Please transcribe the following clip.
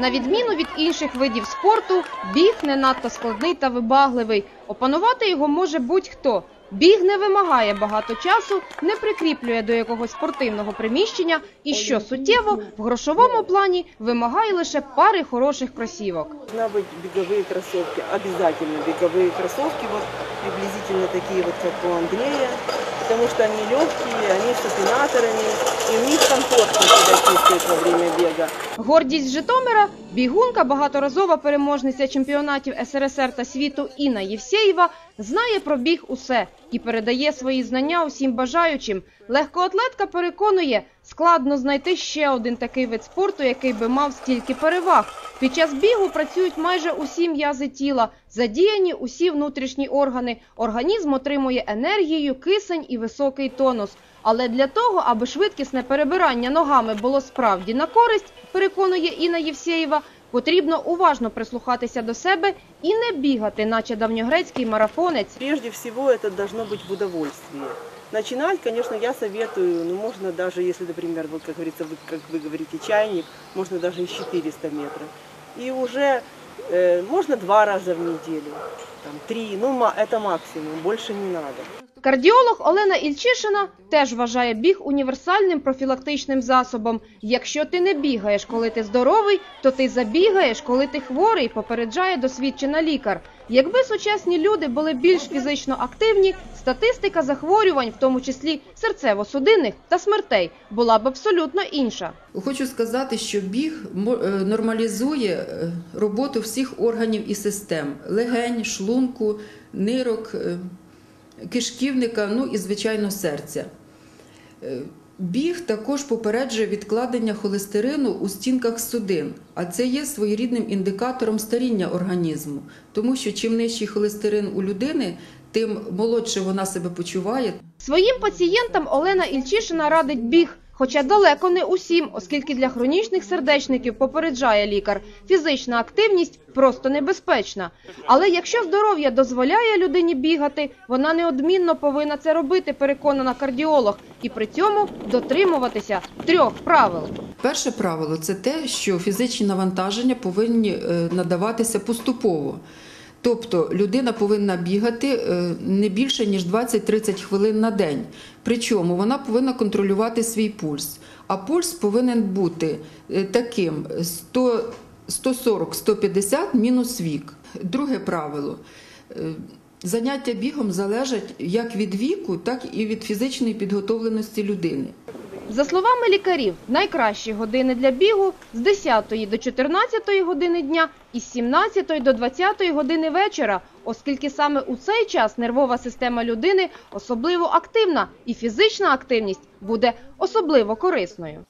На відміну від інших видів спорту, біг не надто складний та вибагливий. Опанувати його може будь-хто. Біг не вимагає багато часу, не прикріплює до якогось спортивного приміщення і, що суттєво, в грошовому плані вимагає лише пари хороших кросівок. Должна быть беговые кроссовки, обязательно беговые кроссовки, вот приблизительно такие вот, как у Андрея, потому что они легкие, они с супинаторами, и в них комфортно себя чувствуют во время бега. Гордість Житомира – бігунка, багаторазова переможниця чемпіонатів СРСР та світу Інна Євсєєва знає про біг усе і передає свої знання усім бажаючим. Легкоатлетка переконує, складно знайти ще один такий вид спорту, який би мав стільки переваг. Під час бігу працюють майже усі м'язи тіла, задіяні усі внутрішні органи. Організм отримує енергію, кисень і високий тонус. Але для того, аби швидкісне перебирання ногами було справді на користь, переконує Інна Євсєєва, потрібно уважно прислухатися до себе і не бігати, наче давньогрецький марафонець. Прежде всего это должно быть в удовольствии. Начинать, конечно, я советую, ну, можно даже, если, например, вот, как говорится, вы, как вы говорите, чайник, можно даже и 400 метров. И уже э, можно два раза в неделю, там, три, ну, ма- это максимум, больше не надо. Кардіолог Олена Ільчишина теж вважає біг універсальним профілактичним засобом. Якщо ти не бігаєш, коли ти здоровий, то ти забігаєш, коли ти хворий, попереджає досвідчена лікар. Якби сучасні люди були більш фізично активні, статистика захворювань, в тому числі серцево-судинних та смертей, була б абсолютно інша. Хочу сказати, що біг е, нормалізує е, роботу всіх органів і систем: легень, шлунку, нирок, е, кишківника, ну і, звичайно, серця. Е, Біг також попереджує відкладення холестерину у стінках судин, а це є своєрідним індикатором старіння організму, тому що чим нижчий холестерин у людини, тим молодше вона себе почуває, Своїм пацієнтам Олена Ільчишина радить біг, хоча далеко не усім, оскільки для хронічних сердечників попереджає лікар, фізична активність просто небезпечна. Але якщо здоров'я дозволяє людині бігати, вона неодмінно повинна це робити, переконана кардіолог, і при цьому дотримуватися трьох правил. Перше правило це те, що фізичні навантаження повинні е, надаватися поступово. Тобто людина повинна бігати е, не більше ніж 20-30 хвилин на день. Причому вона повинна контролювати свій пульс. А пульс повинен бути е, таким 100 140-150 мінус вік. Друге правило. Е, Заняття бігом залежать як від віку, так і від фізичної підготовленості людини. За словами лікарів, найкращі години для бігу з 10 до 14 години дня і з 17 до 20 години вечора, оскільки саме у цей час нервова система людини особливо активна і фізична активність буде особливо корисною.